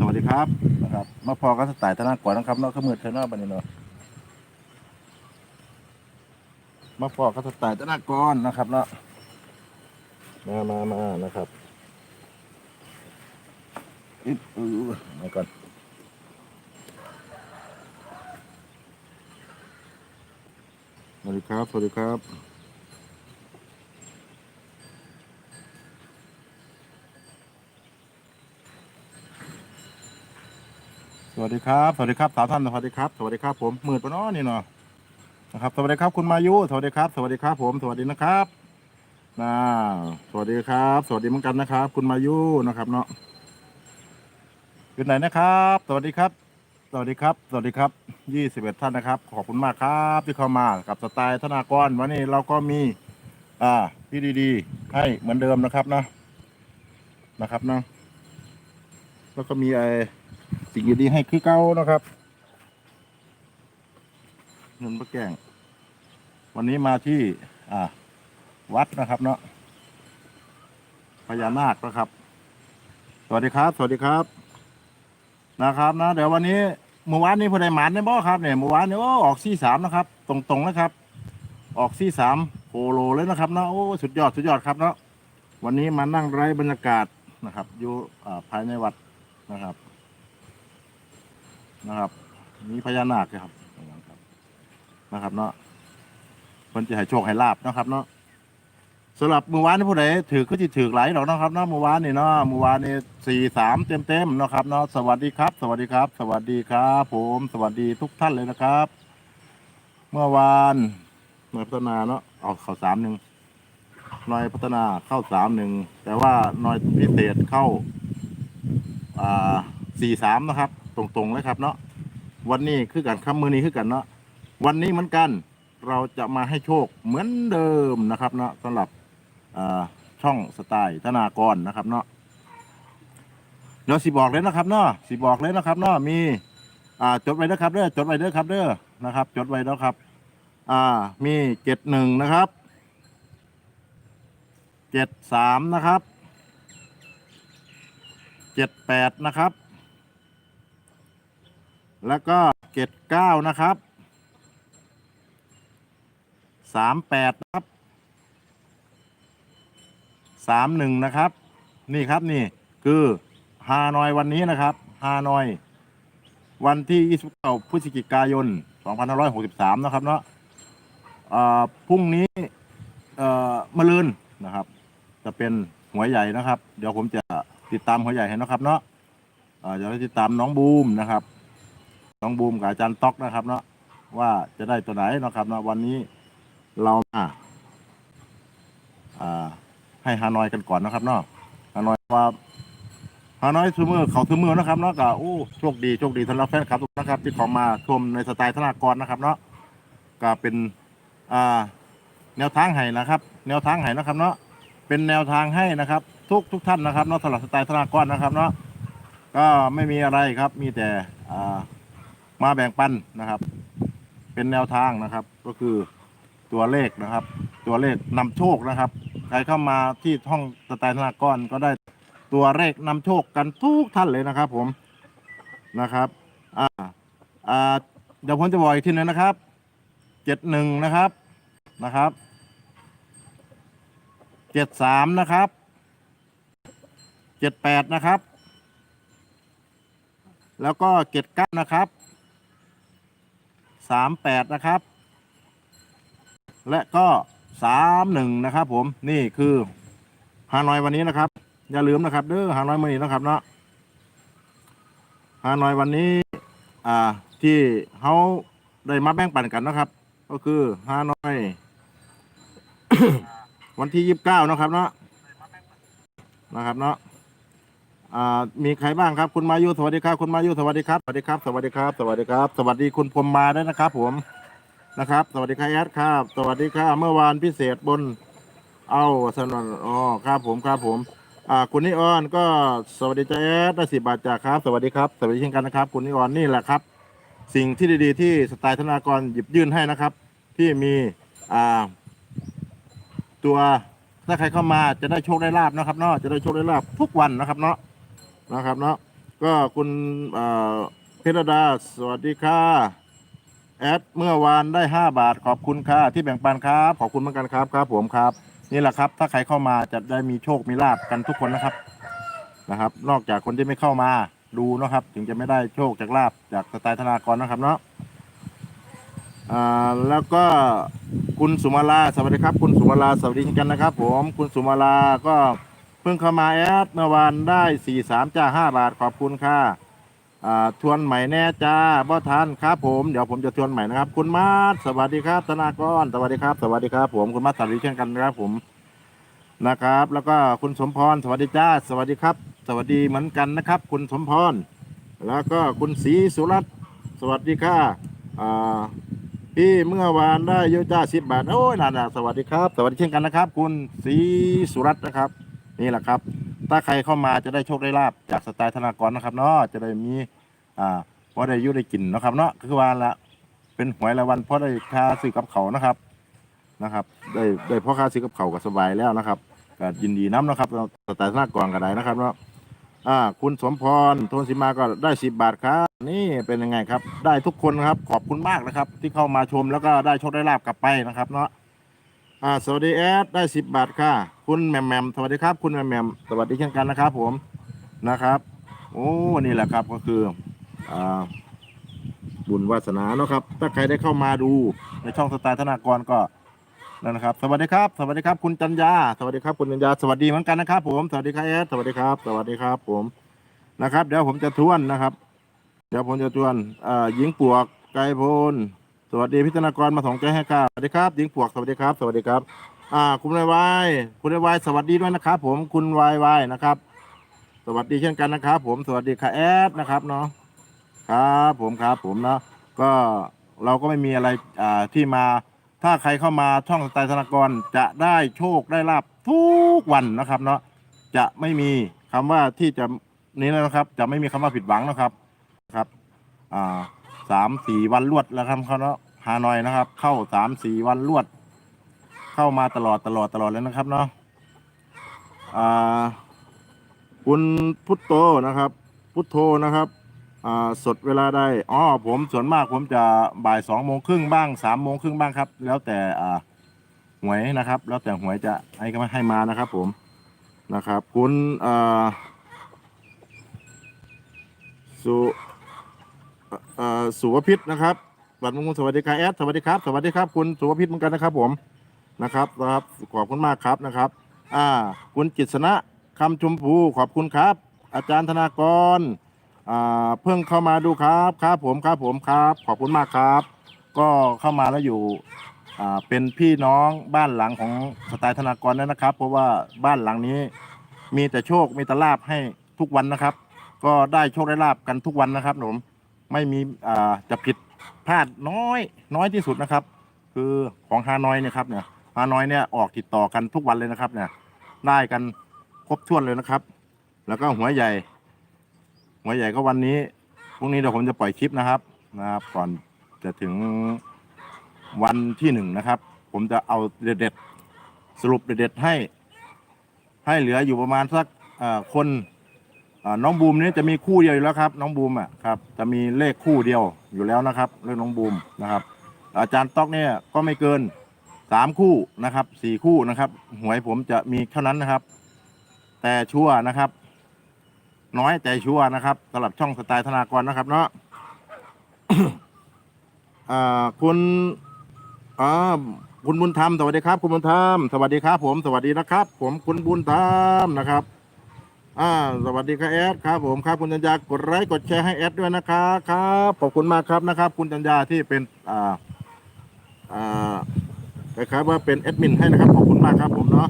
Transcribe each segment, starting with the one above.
สวัสดีครับนะครับมาพอก็สไตล์ธนากรนะครับนาะขมือเทอร์นอบันนี้เนาะมาพอก็สไตล์ธนากรนะครับเนาะมามามานะครับอึ๊บอือมาก่อนสวัสดีครับ สวัสดีครับ วัสดีครับสวัสดีครับสาวท่านสวัสดีครับสวัสดีครับผมหมื่นปะเนาะนี่เนาะนะครับสวัสดีครับคุณมายุสวัสดีครับ สวัสดีครับผมสวัสดีนะครับนะสวัสดีครับ สวัสดีเหมือนกันนะครับ คุณมายุนะครับเนาะอยู่ไหนนะครับ สวัสดีครับ สวัสดีครับ สวัสดีครับยี่สิบเอ็ดท่านนะครับ ขอบคุณมากครับที่เข้ามากับสไตล์ธนากรวันนี้เราก็มีอ่าพี่ดีๆให้เหมือนเดิมนะครับนะนะครับเนาะแล้วก็มีไอ สิ่งดีๆให้คือเก้านะครับเงินพระแกง วันนี้มาที่ อ่า วัดนะครับเนาะพญานาคนะครับ สวัสดีครับ สวัสดีครับ นะครับนะเดี๋ยววันนี้เมื่อวานนี้พอได้หมานในบ่ครับเนี่ยเมื่อวานเนี้โอ้ออกซี่สามนะครับ ตรงๆนะครับ ออกซี่สามโคโลเลยนะครับเนาะโอ้สุดยอดสุดยอดครับเนาะวันนี้มานั่งไร้บรรยากาศนะครับ อยู่ภายในวัดนะครับ นะครับมีพญานาคด้วยครับนะครับเนาะคนจะให้โชคให้ลาบนะครับเนาะสำหรับเมื่อวานนี้ผู้ใดถือก็จะถือหลายดอกนะครับเนาะเมื่อวานนี่เนาะเมื่อวานนี่สี่สามเต็มเต็มๆนะครับเนาะสวัสดีครับ สวัสดีครับ สวัสดีครับ ผมสวัสดีทุกท่านเลยนะครับ เมื่อวานหน่วยพัฒนาเนาะเอาเข้าสามหนึ่งหน่วยพัฒนาเข้าสามหนึ่งแต่ว่าหน่วยพิเศษเข้าอ่าสี่สามนะครับ ตรงๆเลยครับ เนาะวันนี้คือกันครับมือนี้คือกันเนาะวันนี้เหมือนกันเราจะมาให้โชคเหมือนเดิมนะครับ เนาะสำหรับช่องสไตล์ธนากรนะครับ เนาะเดี๋ยวสิบอกเลยนะครับเนาะสิบอกเลยนะครับเนาะมีอ่าจดไว้เด้อครับเด้อจดไว้เด้อครับเด้อนะครับ จดไว้แล้วครับ อ่ามีเจ็ดหนึ่งนะครับเจ็ดสามนะครับเจ็ดแปดนะครับ แล้วก็เจ็ดเก้านะครับสามแปดครับสามหนึ่งนะครับ นี่ครับนี่คือฮานอยวันนี้นะครับฮานอย วันที่ 29พฤศจิกายน 2563 นะครับเนาะอ่าพรุ่งนี้เอ่อมะรืนนะครับ จะเป็นหัวใหญ่นะครับ เดี๋ยวผมจะติดตามหัวใหญ่ให้นะครับเนาะอ่าเดี๋ยวติดตามน้องบูมนะครับ น้องบูมกับอาจารย์ต๊อกนะครับ เนาะว่าจะได้ตัวไหนนะครับเนาะวันนี้เราาให้ฮานอยกันก่อนนะครับเนาะฮานอยว่าฮานอยซูมือเขาซูมือนะครับเนาะก็โอ้โชคดีโชคดีสำหรับแฟนคลับทุกท่านะครับที่ขอมาชมในสไตล์ธนากรนะครับเนาะก็เป็นอ่าแนวทางให้นะครับ แนวทางให้นะครับเนาะเป็นแนวทางให้นะครับ ทุกทุกท่านนะครับเนาะสำหรับสไตล์ธนากรนะครับเนาะก็ไม่มีอะไรครับมีแต่อ่า มาแบ่งปันนะครับ เป็นแนวทางนะครับ ก็คือตัวเลขนะครับ ตัวเลขนำโชคนะครับใครเข้ามาที่ห้องสไตล์ธนากรก็ได้ตัวเลขนำโชคกันทุกท่านเลยนะครับ ผมนะครับอ่าอ่าเดี๋ยวผมจะบอกอีกทีหนึงนะครับเจ็ดหนึ่งนะครับนะครับเจ็ดสามนะครับเจ็ดแปดนะครับ แล้วก็เจ็ดเก้านะครับ สามแปดนะครับ และก็สามหนึ่งนะครับ ผมนี่คือฮานอยวันนี้นะครับ อย่าลืมนะครับเด้อฮานอยวันนี้นะครับเนาะฮานอยวันนี้อ่าที่เขาได้มาแบ่งปันกันนะครับ ก็คือฮานอย วันที่ยี่สิบเก้านะครับเนาะนะครับเนาะ อ่ามีใครบ้างครับ คุณมายุสวัสดีครับ คุณมายุสวัสดีครับสวัสดีครับสวัสดีครับสวัสดีครับ สวัสดีคุณพรมมาด้วยนะครับ ผมนะครับ สวัสดีครับแอดครับ สวัสดีครับเมื่อวานพิเศษบน เอาสนนอ๋อครับผมครับผม อ่า คุณนิออนก็สวัสดีจ้าแอดได้สิบบาทจากครับ สวัสดีครับ สวัสดีเช่นกันนะครับ คุณนิออนนี่แหละครับ สิ่งที่ดีๆที่สไตล์ธนากรหยิบยื่นให้นะครับ ที่มีอ่า ตัวถ้าใครเข้ามาจะได้โชคได้ลาบนะครับเนาะจะได้โชคได้ลาบทุกวันนะครับเนาะ นะครับเนาะก็คุณเอ่อพชรดา สวัสดีค่ะ แอดเมื่อวานได้ห้าบาทขอบคุณค่ะ ที่แบ่งปันครับ ขอบคุณเหมือนกันครับครับผมครับ นี่แหละครับ ถ้าใครเข้ามาจะได้มีโชคมีลาบกันทุกคนนะครับนะครับ นอกจากคนที่ไม่เข้ามาดูนะครับ ถึงจะไม่ได้โชคจากลาบจากสไตล์ธนากรนะครับเนาะอ่าแล้วก็คุณสุมาลาสวัสดีครับ คุณสุมาลาสวัสดีเช่นกันนะครับ ผมคุณสุมาลาก็ พิ่งเข้ามาแอดเมื่อวานได้สี่สามจ้าห้าบาทขอบคุณค่ะอ่าทวนใหม่แน่จ้าบ่ทันครับผมเดี๋ยวผมจะทวนใหม่นะครับ คุณมาศสวัสดีครับธนากรสวัสดีครับ สวัสดีครับ ผมคุณมาศสวัสดีเช่นกันนะครับผมนะครับ แล้วก็คุณสมพรสวัสดีจ้าสวัสดีครับ สวัสดีเหมือนกันนะครับ คุณสมพรแล้วก็คุณศรีสุรัตน์สวัสดีค่ะอ่าพี่เมื่อวานได้เยอะจ้าสิบบาทโอ้ยน่าสวัสดีครับ สวัสดีเช่นกันนะครับ คุณศรีสุรัตน์นะครับ นี่แหละครับ ถ้าใครเข้ามาจะได้โชคได้ลาบจากสไตล์ธนากรนะครับเนาะจะได้มีอ่าพอได้ยุได้กินนะครับเนาะคือว่าละเป็นหวยรายวันเพราะได้ค่าซื้อกับเขานะครับนะครับ ได้ได้เพราะค่าซื้อกับเขาก็สบายแล้วนะครับก็ยินดีน้ำนะครับสไตล์ธนากรก็ได้นะครับเนาะอ่าคุณสมพรโทนสิมาก็ได้สิบบาทครับนี่เป็นยังไงครับ ได้ทุกคนครับขอบคุณมากนะครับ ที่เข้ามาชมแล้วก็ได้โชคได้ลาบกลับไปนะครับเนาะ อ่าสวัสดีแอดได้สิบบาทค่ะ คุณแหมมแหมมสวัสดีครับ คุณแหมมแหมมสวัสดีเช่นกันนะครับ ผมนะครับโอ้นี่แหละครับก็คืออ่าบุญวาสนาเนาะครับ ถ้าใครได้เข้ามาดูในช่องสไตล์ธนากรก็นั่นนะครับ สวัสดีครับ สวัสดีครับ คุณจันยาสวัสดีครับคุณจันยาสวัสดีเหมือนกันนะครับ ผมสวัสดีครับแอดสวัสดีครับ สวัสดีครับ ผมนะครับ เดี๋ยวผมจะทวนนะครับ เดี๋ยวผมจะทวนอ่าหญิงปวกไกรพล สวัสดีพิจารณากรมาส่งใจให้ครับสวัสดีครับหญิงปวกสวัสดีครับ สวัสดีครับ อ่า คุณวายวายคุณวายวายสวัสดีด้วยนะครับ ผมคุณวายวายนะครับ สวัสดีเช่นกันนะครับ ผมสวัสดีค่ะแอดนะครับเนาะครับผมครับผมเนาะก็เราก็ไม่มีอะไรอ่าที่มาถ้าใครเข้ามาช่องสไตล์ธนากรจะได้โชคได้ลาบทุกวันนะครับเนาะจะไม่มีคำว่าที่จะนี้นะครับ จะไม่มีคำว่าผิดหวังนะครับครับ อ่า สามสี่วันรวดแล้วครับเขาเนาะฮานอยนะครับ เข้าสามสี่วันรวด เข้ามาตลอดตลอดตลอดเลยนะครับเนาะอ่าคุณพุทโธนะครับ พุทโธนะครับอ่าสดเวลาได้อ๋อผมส่วนมากผมจะบ่ายสองโมงครึ่งบ้างสามโมงครึ่งบ้างครับ แล้วแต่อ่าหวยนะครับ แล้วแต่หวยจะให้ก็ให้มานะครับ ผมนะครับ คุณอ่าสุ เอ่อสุวพิษนะครับบัตรมงคลสวัสดีครับแอดสวัสดีครับสวัสดีครับ คุณสุวพิษเหมือนกันนะครับ ผมนะครับนะครับขอบคุณมากครับนะครับ อ่า คุณจิตรนะคำชมพูขอบคุณครับ อาจารย์ธนากรอ่าเพิ่งเข้ามาดูครับครับผมครับผมครับ ขอบคุณมากครับ ก็เข้ามาแล้วอยู่อ่าเป็นพี่น้องบ้านหลังของสไตล์ธนากรนั่นนะครับ เพราะว่าบ้านหลังนี้มีแต่โชคมีแต่ลาบให้ทุกวันนะครับ ก็ได้โชคได้ลาบกันทุกวันนะครับผม ไม่มีอ่าจะผิดพลาดน้อยน้อยที่สุดนะครับ คือของฮานอยเนี่ยครับเนี่ยฮานอยเนี่ยออกติดต่อกันทุกวันเลยนะครับ เนี่ยได้กันครบถ้วนเลยนะครับ แล้วก็หัวใหญ่ หัวใหญ่ก็วันนี้พรุ่งนี้เดี๋ยวผมจะปล่อยคลิปนะครับนะครับ ก่อนจะถึงวันที่หนึ่งนะครับ ผมจะเอาเด็ดๆสรุปเด็ดๆให้ ให้เหลืออยู่ประมาณสักอ่าคน น้องบูมนี่จะมีคู่เดียวอยู่แล้วครับ น้องบูมอะครับจะมีเลขคู่เดียวอยู่แล้วนะครับเรื่องน้องบูมนะครับ อาจารย์ต๊อกเนี่ยก็ไม่เกินสามคู่นะครับสี่คู่นะครับหวยผมจะมีเท่านั้นนะครับ แต่ชัวนะครับ น้อยแต่ชัวนะครับสำหรับช่องสไตล์ธนากรนะครับ เนาะอ่าคุณอ่าคุณบุญธรรมสวัสดีครับ คุณบุญธรรมสวัสดีครับ ผมสวัสดีนะครับ ผมคุณบุญธรรมนะครับ อ่าสวัสดีครับแอดครับผมครับคุณจัญญากดไลค์กดแชร์ให้แอดด้วยนะครับครับขอบคุณมากครับนะครับ คุณจัญญาที่เป็นอ่าอ่าคล้ายๆว่าเป็นแอดมินให้นะครับขอบคุณมากครับผมเนาะ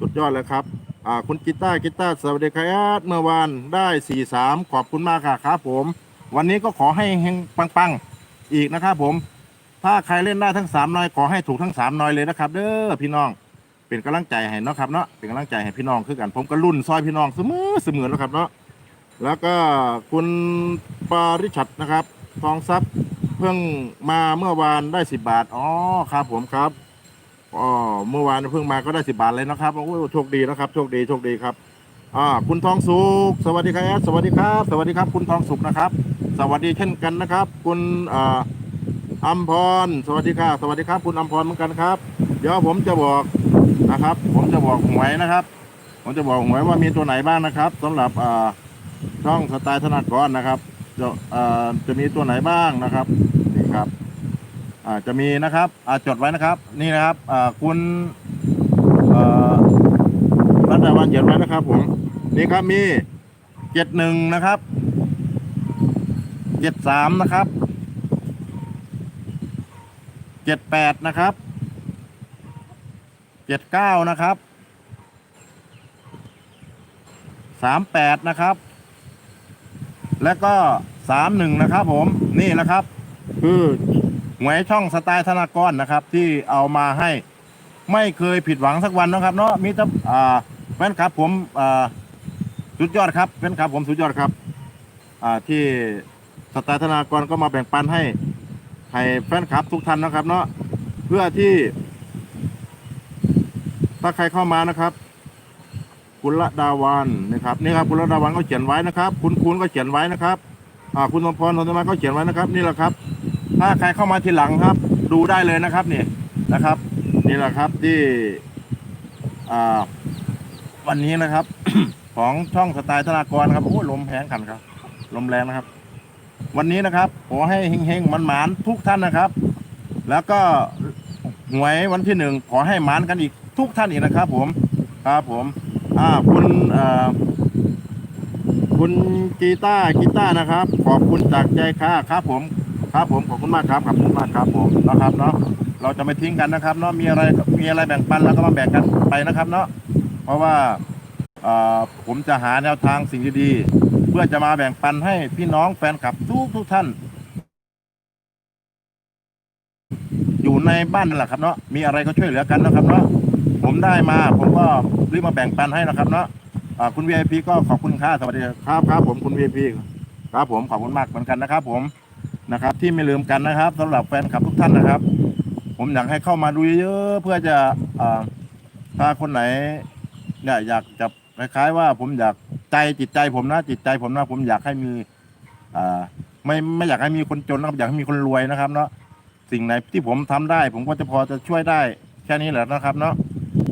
สุดยอดเลยครับอ่าคุณกีตาร์กีตาร์สวัสดีครับแอดเมื่อวานได้สี่สามขอบคุณมากค่ะครับผม วันนี้ก็ขอให้เฮงปังๆอีกนะครับผม ถ้าใครเล่นได้ทั้งสามน้อยขอให้ถูกทั้งสามน้อยเลยนะครับ เด้อพี่น้อง เป็นกำลังใจให้เนาะครับเนาะเป็นกำลังใจให้พี่น้องคือกัน ผมก็รุ่นซอยพี่น้องเสมอเสมอแล้วครับเนาะแล้วก็คุณปาริชัดนะครับทองทรัพย์เพิ่งมาเมื่อวานได้สิบาทอ๋อครับผมครับอ๋อเมื่อวานเพิ่งมาก็ได้สิบาทเลยนะครับโอ้โชคดีนะครับโชคดีโชคดีครับอ่าคุณทองสุขสวัสดีครับสวัสดีครับ สวัสดีครับ คุณทองสุขนะครับ สวัสดีเช่นกันนะครับ คุณอ่า อัมพร สวัสดีค่ะ สวัสดีครับ คุณอัมพรเหมือนกันครับ เดี๋ยวผมจะบอกนะครับ ผมจะบอกหวยนะครับ ผมจะบอกหวยว่ามีตัวไหนบ้างนะครับสำหรับอ่าช่องสไตล์ธนากรนะครับ จะอ่าจะมีตัวไหนบ้างนะครับนี่ครับอ่าจะมีนะครับอ่าจดไว้นะครับ นี่นะครับอ่าคุณอ่อรัตวันเขียนไว้นะครับ ผมนี่ครับมีเจ็ดหนึ่งนะครับเจ็ดสามนะครับ เจ็ดแปดนะครับเจ็ดเก้านะครับสามแปดนะครับ แล้วก็สามหนึ่งนะครับผมนี่นะครับ คือหวยช่องสไตล์ธนากรนะครับ ที่เอามาให้ไม่เคยผิดหวังสักวันนะครับ เนาะมีแต่อ่าแฟนคลับผมอ่าสุดยอดครับเป็นครับผมสุดยอดครับ อ่าที่สไตาร์ธนากรก็มาแบ่งปันให้ ให้แฟนคลับทุกท่านนะครับ เนาะเพื่อที่ ถ้าใครเข้ามานะครับ คุณละดาวันนะครับนี่ครับคุณละดาวันก็เขียนไว้นะครับ คุณคุณก็เขียนไว้นะครับอ่าคุณสมพรสนมาก็เขียนไว้นะครับ นี่แหละครับ ถ้าใครเข้ามาทีหลังครับ ดูได้เลยนะครับนี่นะครับ นี่แหละครับที่อ่าวันนี้นะครับ ของช่องสไตล์ธนากรครับโอ้ลมแพงขันครับ ลมแรงนะครับ วันนี้นะครับขอให้เฮงๆมันหมานๆทุกท่านนะครับ แล้วก็หวยวันที่หนึ่งขอให้หมานกันอีกทุกท่านอีกนะครับ ผมครับผมอ่าคุณอ่อคุณกีตาร์กีตาร์นะครับ ขอบคุณจากใจค่ะครับผมครับผมขอบคุณมากครับขอบคุณมากครับผมนะครับเนาะเราจะไม่ทิ้งกันนะครับเนาะมีอะไรมีอะไรแบ่งปันแล้วก็มาแบ่งกันไปนะครับเนาะเพราะว่าผมจะหาแนวทางสิ่งดีๆ พื่อจะมาแบ่งปันให้พี่น้องแฟนคลับทุกทุกท่าน อยู่ในบ้านนั่นแหละครับเนาะมีอะไรก็ช่วยเหลือกันนะครับเนาะผมได้มาผมก็รีบมาแบ่งปันให้นะครับเนาะอ่าคุณ VIP ก็ขอบคุณค่ะสวัสดีครับครับผมคุณ VIP ครับผมขอบคุณมากเหมือนกันนะครับ ผมนะครับ ที่ไม่ลืมกันนะครับสำหรับแฟนคลับทุกท่านนะครับ ผมอยากให้เข้ามาดูเยอะเพื่อจะอถ้าคนไหนเนี่ยอยากจะคล้ายๆว่าผมอยาก ใจจิตใจผมนะจิตใจผมนะผมอยากให้มีอ่าไม่ไม่อยากให้มีคนจนนะครับอยากให้มีคนรวยนะครับ เนาะสิ่งไหนที่ผมทำได้ ผมก็จะพอจะช่วยได้ แค่นี้แหละนะครับ เนาะ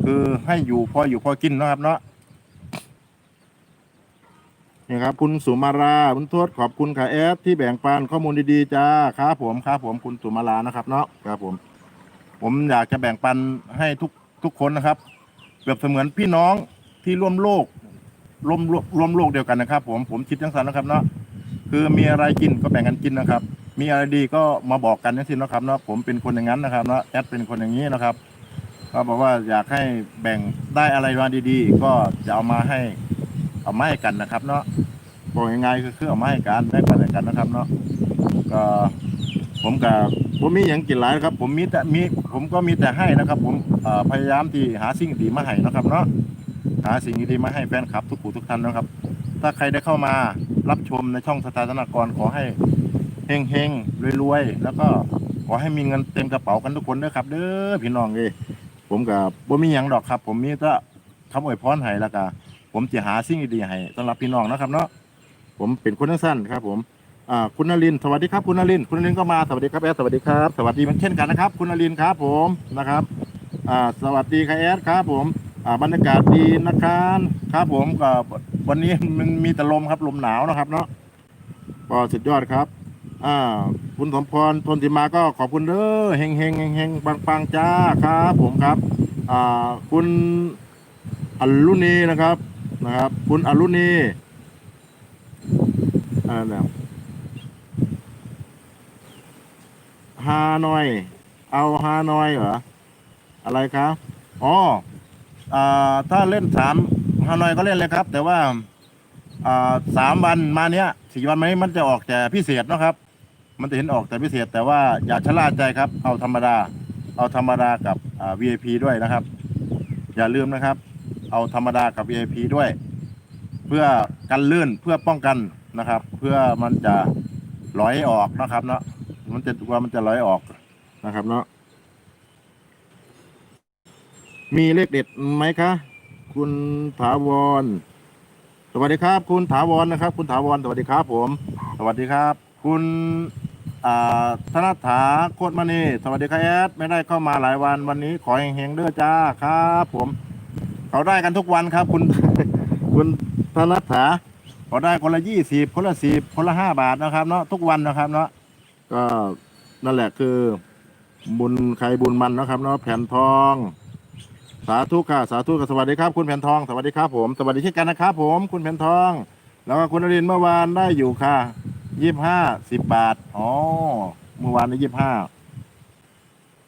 คือให้อยู่พออยู่พอกินนะครับ เนาะนี่ครับ คุณสุมาราคุณทวดขอบคุณค่ะแอดที่แบ่งปันข้อมูลดีๆจ้าครับผมครับผมคุณสุมารานะครับ เนาะครับผม ผมอยากจะแบ่งปันให้ทุกทุกคนนะครับแบบเสมือนพี่น้องที่ร่วมโลก ร่วมโลกร่วมโลกเดียวกันนะครับ ผมผมคิดจังสันนะครับเนาะคือมีอะไรกินก็แบ่งกันกินนะครับ มีอะไรดีก็มาบอกกันนั่นสินะครับเนาะผมเป็นคนอย่างนั้นนะครับเนาะแอดเป็นคนอย่างนี้นะครับก็บอกว่าอยากให้แบ่งได้อะไรมาดีๆ ก็จะเอามาให้เอามาให้กันนะครับ เนาะบอกยังไงคือคือเอามาให้กันแบ่งปันกันนะครับ เนาะก็ผมกับผมมีอย่างกินหลายนะครับ ผมมีแต่มีผมก็มีแต่ให้นะครับ ผมพยายามที่หาสิ่งดีมาให้นะครับ เนาะ หาสิ่งดีๆมาให้แฟนคลับทุกผู้ทุกท่านนะครับ ถ้าใครได้เข้ามารับชมในช่องสถาธนากรขอให้เฮงเฮงๆรวยๆแล้วก็ขอให้มีเงินเต็มกระเป๋ากันทุกคนด้วยครับ เด้อพี่น้องเอ้ยผมกับผมมีอย่างดอกครับ ผมมีก็คำอวยพรให้แล้วก็ผมจะหาสิ่งดีๆให้สำหรับพี่น้องนะครับเนาะผมเป็นคนสั้นครับ ผมอ่าคุณนรินทร์สวัสดีครับคุณนรินทร์คุณนรินทร์ก็มาสวัสดีครับแอดสวัสดีครับสวัสดีเหมันเช่นกันนะครับ คุณนรินทร์ครับผมนะครับอ่าสวัสดีครับแอดครับผม บรรยากาศดีนะครับครับผมก็วันนี้มันมีแต่ลมครับลมหนาวนะครับ เนาะก็สุดยอดครับ อ่า คุณสมพรทนติมาก็ขอบคุณเด้อเฮงเฮงเฮงเฮงปังปังจ้าครับ ผมครับ อ่า คุณอรุณีนะครับนะครับ คุณอรุณีอ่าเนี่ยฮานอย เอาฮานอยเหรออะไรครับอ๋อ ถ้าเล่นสามฮานอยก็เล่นเลยครับ แต่ว่าสามวันมาเนี้ยสี่วันมานี้มันจะออกแต่พิเศษนะครับ มันจะเห็นออกแต่พิเศษ แต่ว่าอย่าชะล่าใจครับ เอาธรรมดา เอาธรรมดากับ VIP ด้วยนะครับ อย่าลืมนะครับ เอาธรรมดากับ VIP ด้วย เพื่อกันลื่นเพื่อป้องกันนะครับ เพื่อมันจะลอยออกนะครับเนาะมันจะว่ามันจะลอยออกนะครับเนาะ มีเลขเด็ดไหมคะ คุณถาวร สวัสดีครับ คุณถาวรนะครับ คุณถาวรสวัสดีครับผม สวัสดีครับ คุณอ่าธนฐาโคตรมณีสวัสดีครับแอดไม่ได้เข้ามาหลายวันวันนี้ขอเฮงๆเด้อจ้าครับ ผม เขาได้กันทุกวันครับ คุณคุณธนฐาเขาได้คนละยี่สิบคนละสิบคนละห้าบาทนะครับ เนาะทุกวันนะครับ เนาะก็นั่นแหละคือ บุญใครบุญมันนะครับ เนาะแผ่นทอง สาธุค่ะสาธุค่ะสวัสดีครับคุณแผ่นทองสวัสดีครับผมสวัสดีเช่นกันนะครับผมคุณแผ่นทอง แล้วก็คุณนรินทร์เมื่อวานได้อยู่ค่ะยี่ห้าสิบบาทอ๋อเมื่อวานได้ยี่ห้า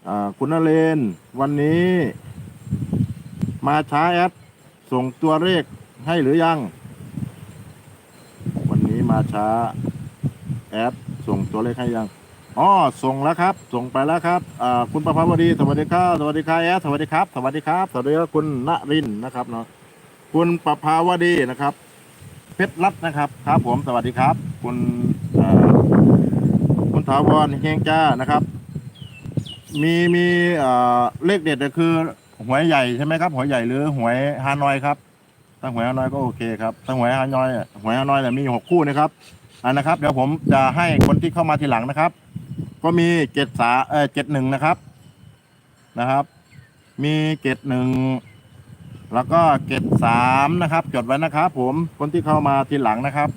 อ่าคุณนเรนทร์วันนี้ มาช้าแอดส่งตัวเลขให้หรือยัง วันนี้มาช้าแอดส่งตัวเลขให้ยัง อ๋อส่งแล้วครับ ส่งไปแล้วครับอ่าคุณประภาวดีสวัสดีครับสวัสดีครับแอดสวัสดีครับ สวัสดีครับสวัสดีครับคุณณรินทร์นะครับเนาะคุณประภาวดีนะครับ เพชรรัตน์นะครับ ครับผมสวัสดีครับ คุณคุณถาวรเฮงจ้านะครับ มีมีเลขเด็ดก็คือหวยใหญ่ใช่ไหมครับหวยใหญ่หรือหวยฮานอยครับถ้าหวยฮานอยก็โอเคครับถ้าหวยฮานอยหวยฮานอยเนี่มีหกคู่นะครับอ่านะครับ เดี๋ยวผมจะให้คนที่เข้ามาทีหลังนะครับ ก็มีเจ็ดสาเออเจ็ดหนึ่งนะครับนะครับ มีเจ็ดหนึ่งแล้วก็เจ็ดสามนะครับ จดไว้นะครับ ผมคนที่เข้ามาทีหลังนะครับ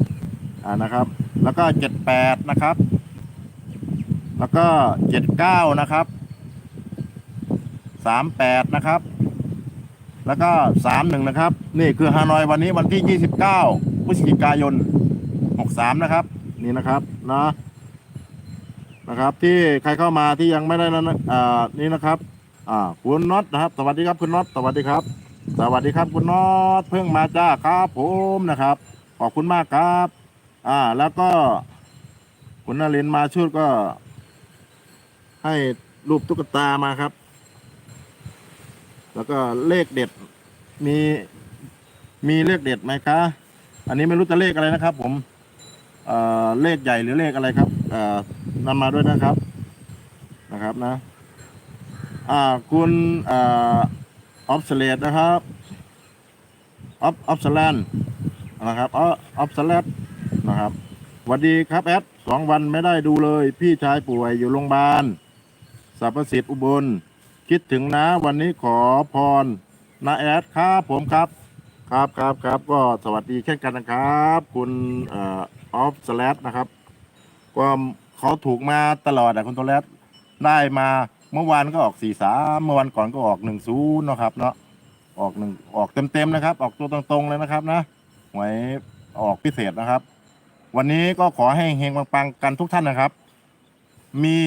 อ่านะครับ แล้วก็เจ็ดแปดนะครับ แล้วก็เจ็ดเก้านะครับสามแปดนะครับ แล้วก็สามหนึ่งนะครับ นี่คือฮานอยวันนี้วันที่ยี่สิบเก้าพฤศจิกายนหกสามนะครับ นี่นะครับนะ นะครับ ที่ใครเข้ามาที่ยังไม่ได้นั้นอ่านี่นะครับอ่าคุณน็อตนะครับ สวัสดีครับคุณน็อตสวัสดีครับ สวัสดีครับคุณน็อตเพิ่งมาจ้าครับผมนะครับ ขอบคุณมากครับอ่าแล้วก็ คุณนรินทร์มาชุดก็ ให้รูปตุ๊กตามาครับ แล้วก็เลขเด็ดมีมีเลขเด็ดไหมคะ อันนี้ไม่รู้จะเลขอะไรนะครับผม เเลขใหญ่หรือเลขอะไรครับนำมาด้วยนะครับนะครับนะคุณออฟเสเลดนะครับออฟออฟเสแลนนะครับออฟสแลดนะครับสวัสดีครับแอดสองวันไม่ได้ดูเลย พี่ชายป่วยอยู่โรงพยาบาลสรรพสิทธิ์อุบล คิดถึงนะวันนี้ขอพรนะแอดครับผมครับ ครับครับครับก็สวัสดีเช่นกันนะครับ คุณ ออฟสแลดนะครับก็เขาถูกมาตลอดอะคุณตัวแรดได้มาเมื่อวานก็ออกสี่สามเมื่อวันก่อนก็ออกหนึ่งศูนย์นะครับ เนาะออกหนึ่งออกเต็มๆนะครับ ออกตัวตรงๆเลยนะครับนะหวยออกพิเศษนะครับ วันนี้ก็ขอให้เฮงปังๆกันทุกท่านนะครับ มี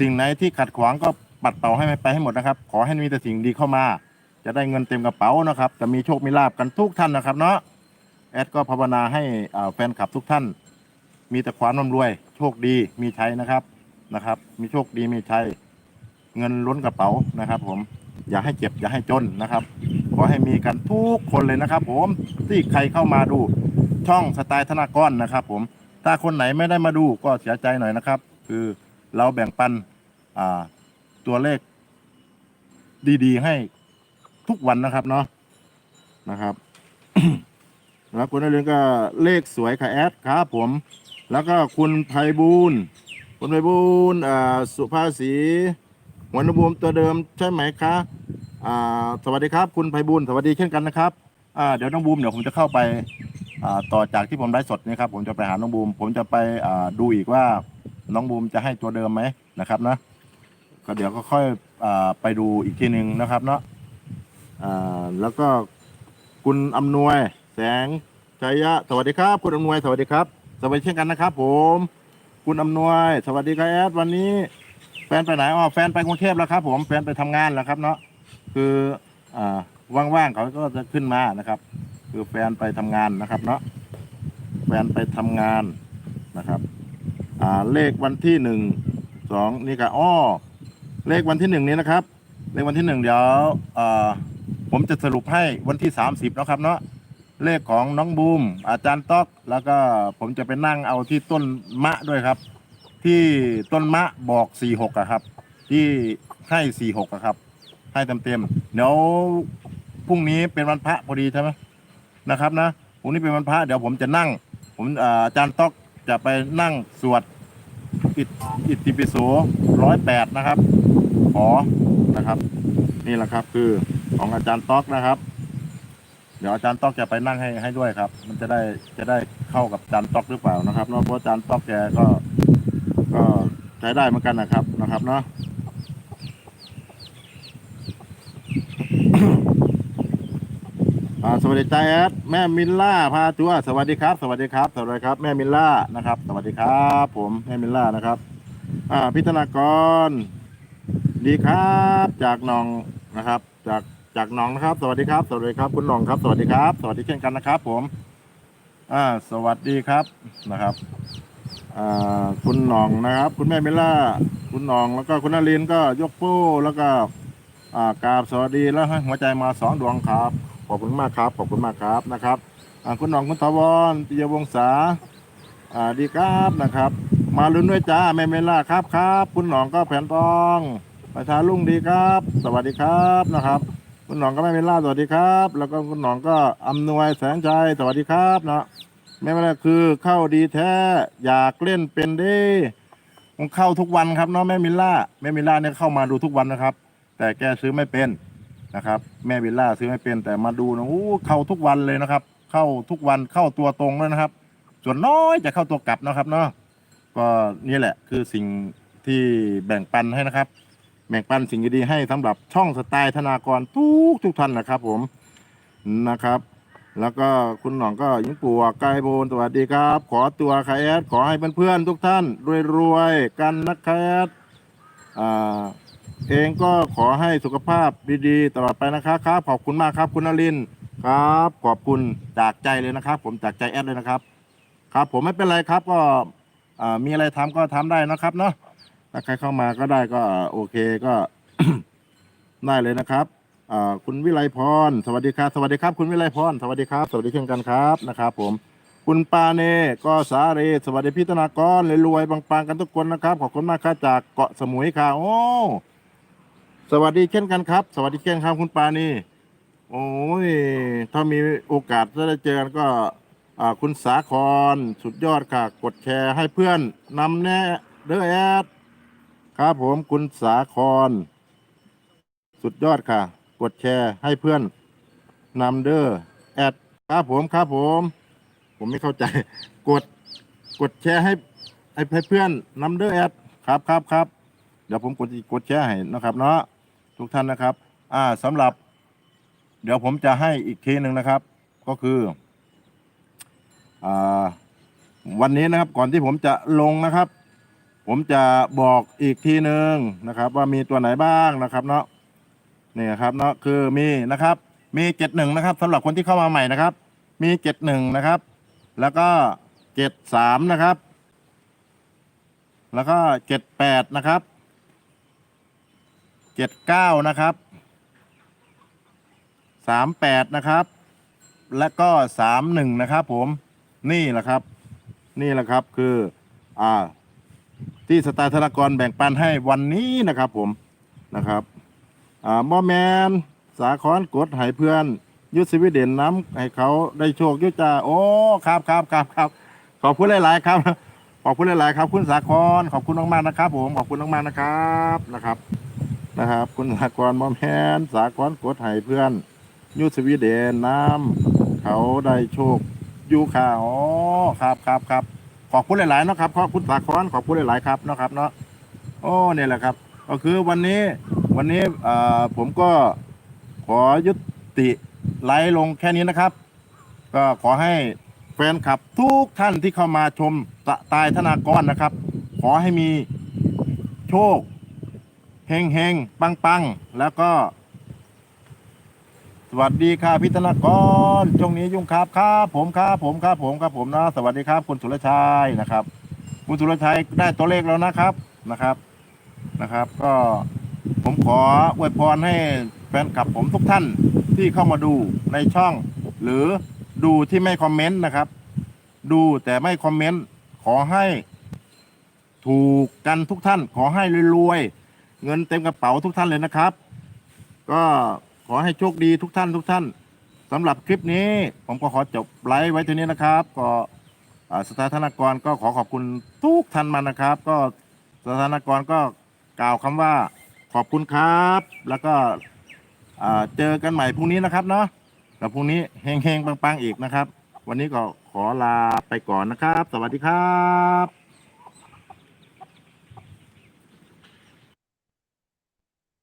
สิ่งไหนที่ขัดขวางก็ปัดเป่าให้มันไปให้หมดนะครับ ขอให้มีแต่สิ่งดีเข้ามา จะได้เงินเต็มกระเป๋านะครับ จะมีโชคมีลาบกันทุกท่านนะครับเนาะ แอดก็ภาวนาให้แฟนคลับทุกท่าน มีแต่ความร่ำรวย โชคดีมีชัยนะครับนะครับ มีโชคดีมีชัยเงินล้นกระเป๋านะครับ ผมอย่าให้เจ็บอย่าให้จนนะครับ ขอให้มีกันทุกคนเลยนะครับ ผมที่ใครเข้ามาดูช่องสไตล์ธนากรนะครับ ผมถ้าคนไหนไม่ได้มาดูก็เสียใจหน่อยนะครับ คือเราแบ่งปันตัวเลขดีๆ ให้ทุกวันนะครับเนาะนะครับ แล้วคุณนเรนก็เลขสวยค่ะแอดครับผม แล้วก็คุณไพบูลคุณไพบูลย์อ่าสุภาษีหัวนบูมตัวเดิมใช่ไหมคะอ่าสวัสดีครับ คุณไพบูลสวัสดีเช่นกันนะครับอ่าเดี๋ยวน้องบูมเดี๋ยวผมจะเข้าไปอ่าต่อจากที่ผมไลฟ์สดนี่ครับผมจะไปหาน้องบูม ผมจะไปอ่าดูอีกว่าน้องบูมจะให้ตัวเดิมไหมนะครับนะก็เดี๋ยวก็ค่อยอ่าไปดูอีกทีหนึ่งนะครับเนาะอ่าแล้วก็คุณอำนวย แสงชัยยะ สวัสดีครับ คุณอำนวย สวัสดีครับ สวัสดีเช่นกันนะครับ ผม คุณอำนวย สวัสดีครับแอดวันนี้ แฟนไปไหนอ๋อแฟนไปกรุงเทพแล้วครับ ผมแฟนไปทำงานแล้วครับเนาะคืออ่าว่างๆเขาก็จะขึ้นมานะครับ คือแฟนไปทำงานนะครับเนาะแฟนไปทำงานนะครับ อ่าเลขวันที่หนึ่งสองนี่ก็อ้อเลขวันที่หนึ่งนี้นะครับ เลขวันที่หนึ่งเดี๋ยวอ่าผมจะสรุปให้วันที่สามสิบนะครับเนาะ เลขของน้องบูม อาจารย์ต๊อก แล้วก็ผมจะไปนั่งเอาที่ต้นมะด้วยครับ ที่ต้นมะบอกสี่หกอะครับ ที่ให้สี่หกอะครับ ให้เต็มเต็มๆเดี๋ยวพรุ่งนี้เป็นวันพระพอดีใช่ไหมนะครับนะพรุ่งนี้เป็นวันพระเดี๋ยวผมจะนั่ง ผมอ่าอาจารย์ต๊อกจะไปนั่งสวดอิตอิติปิโสร้อยแปดนะครับ ขอนะครับ นี่แหละครับคือของอาจารย์ต๊อกนะครับ เดี๋ยวอาจารย์ต๊อกจะไปนั่งให้ให้ด้วยครับ มันจะได้จะได้เข้ากับอาจารย์ต๊อกหรือเปล่านะครับเนาะเพราะอาจารย์ต๊อกแกก็ ก็ใช้ได้เหมือนกันนะครับนะครับ เนาะสวัสดีจ้าแอดแม่มิลล่าพาทัวสวัสดีครับ สวัสดีครับสวัสดีครับ แม่มิลล่านะครับ สวัสดีครับ ผมแม่มิลล่านะครับ อ่า พิธนากร ดีครับ จากนองนะครับ จาก จากหนองนะครับ สวัสดีครับ สวัสดีครับ คุณหนองครับ สวัสดีครับ สวัสดีเช่นกันนะครับ ผมอ่าสวัสดีครับนะครับอ่าคุณหนองนะครับ คุณแม่มิลล่า คุณหนองแล้วก็คุณนรินก็ยกโป้แล้วก็อ่ากราบสวัสดีแล้วให้หัวใจมาสองดวงครับ ขอบคุณมากครับ ขอบคุณมากครับนะครับอ่าคุณหนองคุณทวรปิยวงศาอ่าดีครับนะครับ มาลุ้นด้วยจ้าแม่เมล่าครับครับ คุณหนองก็แผ่นทองประชาลุงดีครับ สวัสดีครับนะครับ คุณหนองก็แม่เมล่าสวัสดีครับ แล้วก็คุณหนองก็อำนวยแสงใจสวัสดีครับนะแม่เมล่าคือเข้าดีแท้ อยากเล่นเป็นเด้ผมเข้าทุกวันครับเนาะแม่มิลล่าแม่มิลล่าเนี่ยเข้ามาดูทุกวันนะครับ แต่แกซื้อไม่เป็นนะครับ แม่วิลล่าซื้อไม่เป็น แต่มาดูนะโอ้เข้าทุกวันเลยนะครับ เข้าทุกวันเข้าตัวตรงเลยนะครับ ส่วนน้อยจะเข้าตัวกลับนะครับเนาะก็นี่แหละคือสิ่งที่แบ่งปันให้นะครับ แบ่งปันสิ่งดีๆให้สำหรับช่องสไตล์ธนากรทุกทุกท่านนะครับผมนะครับ แล้วก็คุณหน่องก็ยิงปัวกายโบนสวัสดีครับ ขอตัวคาแอดขอให้เพื่อนๆทุกท่านรวยๆกันนะครับ อ่าเองก็ขอให้สุขภาพดีๆตลอดไปนะครับครับ ขอบคุณมากครับคุณนรินทร์ครับ ขอบคุณจากใจเลยนะครับ ผมจากใจแอดเลยนะครับ ครับผมไม่เป็นไรครับก็อ่ามีอะไรทำก็ทำได้นะครับเนาะ ถ้าใครเข้ามาก็ได้ก็โอเคก็ ได้เลยนะครับคุณวิไลพร สวัสดีครับ สวัสดีครับ คุณวิไลพร สวัสดีครับ สวัสดีเช่นกันครับนะครับผม คุณปาเน่ก็สาเรสวัสดีพี่ธนากรรวยๆปังๆกันทุกคนนะครับ ขอบคุณมากครับจากเกาะสมุยค่ะ โอ้ สวัสดีเช่นกันครับ สวัสดีเช่นครับคุณปานีโอ้ย ถ้ามีโอกาสจะได้เจอกันก็คุณสาคร สุดยอดค่ะ กดแชร์ให้เพื่อนนำแน่เด้อแอด ครับผมคุณสาคร สุดยอดค่ะ กดแชร์ให้เพื่อนนำเด้อแอดครับผมครับผม ผมไม่เข้าใจ กดกดแชร์ให้ให้เพื่อนนำเด้อแอดครับครับครับเดี๋ยวผมกดกดแชร์ให้นะครับ เนาะทุกท่านนะครับ อ่าสำหรับ เดี๋ยวผมจะให้อีกทีหนึ่งนะครับ ก็คืออ่าวันนี้นะครับก่อนที่ผมจะลงนะครับ ผมจะบอกอีกทีหนึ่งนะครับ ว่ามีตัวไหนบ้างนะครับเนาะนี่ครับเนาะคือมีนะครับ มีเจ็ดหนึ่งนะครับสำหรับคนที่เข้ามาใหม่นะครับ มีเจ็ดหนึ่งนะครับ แล้วก็เจ็ดสามนะครับ แล้วก็เจ็ดแปดนะครับเจ็ดเก้านะครับสามแปดนะครับ และก็สามหนึ่งนะครับ ผมนี่แหละครับ นี่แหละครับคือ อ่า ที่สไตล์ธนากรแบ่งปันให้วันนี้นะครับผมนะครับอ่ามอแมนสาคอนกดให้เพื่อน ยุทธสวิเด่นน้ำให้เขาได้โชคยุจาโอ้ครับครับครับครับขอบคุณหลาย ๆ ครับ ขอบคุณหลาย ๆ ครับ คุณสาครขอบคุณมาก ๆ นะครับ ผมขอบคุณมาก ๆ นะครับนะครับนะครับ คุณสากรมอมแฮนสากรกดให้เพื่อน ยุทธสวีเดนน้ำเขาได้โชคอยูข่าวอ๋อครับครับครับ ขอบคุณหลายๆนะครับขอบคุณสากรขอบคุณหลายๆครับนะครับเนาะโอ้เนี่ยแหละครับ ก็คือวันนี้วันนี้ผมก็ขอยุติไลฟ์ลงแค่นี้นะครับ ก็ขอให้แฟนคลับทุกท่านที่เข้ามาชมสไตล์ธนากรนะครับ ขอให้มีโชคเฮงเฮงปังปังแล้วก็ สวัสดีค่ะพิธนกรช่วงนี้ยุ่งครับครับผมครับผมครับผมครับผมนะสวัสดีครับ คุณสุรชัยนะครับ คุณสุรชัยได้ตัวเลขแล้วนะครับนะครับนะครับ ก็ผมขออวยพรให้แฟนคลับผมทุกท่านที่เข้ามาดูในช่อง หรือดูที่ไม่คอมเมนต์นะครับ ดูแต่ไม่คอมเมนต์ขอให้ถูกกันทุกท่าน ขอให้รวยๆเงินเต็มกระเป๋าทุกท่านเลยนะครับ ก็ อให้โชคดีทุกท่านทุกท่านสำหรับคลิปนี้ผมก็ขอจบไลฟ์ไว้เท่านี้นะครับ ก็อ่าสถานกรก็ขอขอบคุณทุกท่านมานะครับ ก็สถานกรก็กล่าวคำว่าขอบคุณครับ แล้วก็เจอกันใหม่พรุ่งนี้นะครับเนาะแล้วพรุ่งนี้เฮงๆปังๆอีกนะครับ วันนี้ก็ขอลาไปก่อนนะครับ สวัสดีครับ